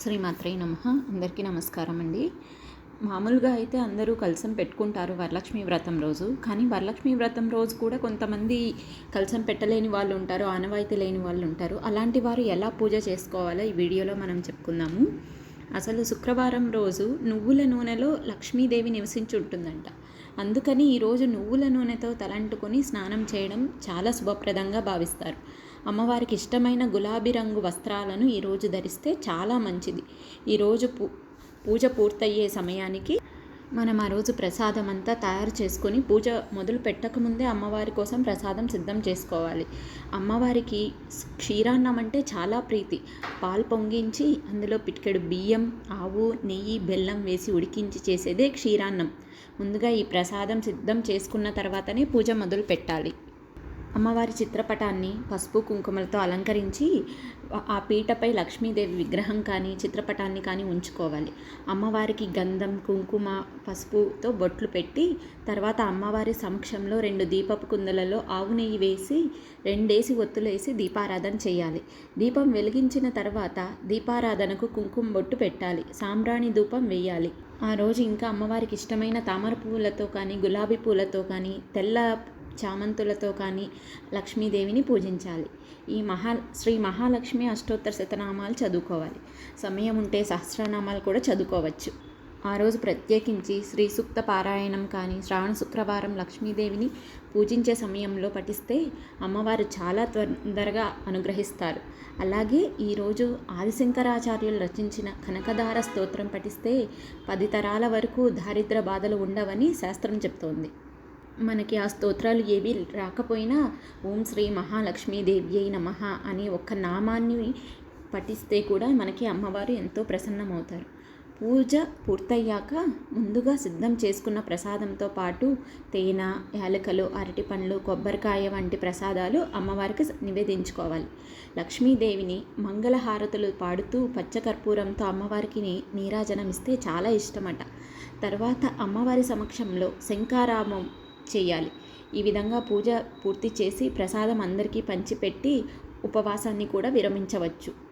శ్రీమాత్రే నమ. అందరికీ నమస్కారం అండి మామూలుగా అయితే అందరూ కలసం పెట్టుకుంటారు వరలక్ష్మి వ్రతం రోజు. కానీ వరలక్ష్మి వ్రతం రోజు కూడా కొంతమంది కలసం పెట్టలేని వాళ్ళు ఉంటారు ఆనవాయితీ లేని వాళ్ళు ఉంటారు. అలాంటి వారు ఎలా పూజ చేసుకోవాలో ఈ వీడియోలో మనం చెప్పుకుందాము. అసలు శుక్రవారం రోజు నువ్వుల నూనెలో లక్ష్మీదేవి నివసించి ఉంటుందంట అందుకని ఈరోజు నువ్వుల నూనెతో తలంటుకొని స్నానం చేయడం చాలా శుభప్రదంగా భావిస్తారు. అమ్మవారికి ఇష్టమైన గులాబీ రంగు వస్త్రాలను ఈరోజు ధరిస్తే చాలా మంచిది. ఈరోజు పూ పూజ పూర్తయ్యే సమయానికి మనం ఆ రోజు ప్రసాదం అంతా తయారు చేసుకొని పూజ మొదలు పెట్టకముందే అమ్మవారి కోసం ప్రసాదం సిద్ధం చేసుకోవాలి. అమ్మవారికి క్షీరాన్నం అంటే చాలా ప్రీతి. పాలు పొంగించి అందులో పిటికెడు బియ్యం ఆవు నెయ్యి బెల్లం వేసి ఉడికించి చేసేదే క్షీరాన్నం. ముందుగా ఈ ప్రసాదం సిద్ధం చేసుకున్న తర్వాతనే పూజ మొదలు పెట్టాలి. అమ్మవారి చిత్రపటాన్ని పసుపు కుంకుమలతో అలంకరించి ఆ పీటపై లక్ష్మీదేవి విగ్రహం కానీ చిత్రపటాన్ని కానీ ఉంచుకోవాలి. అమ్మవారికి గంధం కుంకుమ పసుపుతో బొట్లు పెట్టి తర్వాత అమ్మవారి సమక్షంలో రెండు దీపపు కుందలలో ఆవు నెయ్యి వేసి రెండేసి ఒత్తులేసి దీపారాధన చేయాలి. దీపం వెలిగించిన తర్వాత దీపారాధనకు కుంకుమ బొట్టు పెట్టాలి. సాంబ్రాణి ధూపం వేయాలి. ఆ రోజు ఇంకా అమ్మవారికి ఇష్టమైన తామర పువ్వులతో కానీ గులాబీ పూలతో కానీ తెల్ల చామంతులతో కానీ లక్ష్మీదేవిని పూజించాలి. ఈ మహా శ్రీ మహాలక్ష్మి అష్టోత్తర శతనామాలు చదువుకోవాలి. సమయం ఉంటే సహస్రనామాలు కూడా చదువుకోవచ్చు. ఆ రోజు ప్రత్యేకించి శ్రీ సూక్త పారాయణం కానీ శ్రావణ శుక్రవారం లక్ష్మీదేవిని పూజించే సమయంలో పఠిస్తే అమ్మవారు చాలా తొందరగా అనుగ్రహిస్తారు. అలాగే ఈరోజు ఆదిశంకరాచార్యులు రచించిన కనకదార స్తోత్రం పఠిస్తే పది తరాల వరకు దారిద్ర బాధలు ఉండవని శాస్త్రం చెప్తోంది. మనకి ఆ స్తోత్రాలు ఏవి రాకపోయినా ఓం శ్రీ మహాలక్ష్మీదేవి అయి నమ అనే ఒక్క నామాన్ని పఠిస్తే కూడా మనకి అమ్మవారు ఎంతో ప్రసన్నమవుతారు. పూజ పూర్తయ్యాక ముందుగా సిద్ధం చేసుకున్న ప్రసాదంతో పాటు తేనె యాలకలు అరటి పండ్లు కొబ్బరికాయ వంటి ప్రసాదాలు అమ్మవారికి నివేదించుకోవాలి. లక్ష్మీదేవిని మంగళహారతులు పాడుతూ పచ్చకర్పూరంతో అమ్మవారికి నీరాజనం ఇస్తే చాలా ఇష్టమట. తర్వాత అమ్మవారి సమక్షంలో శంకారామం చేయాలి. ఈ విధంగా పూజ పూర్తి చేసి ప్రసాదం అందరికీ పంచిపెట్టి ఉపవాసాన్ని కూడా విరమించవచ్చు.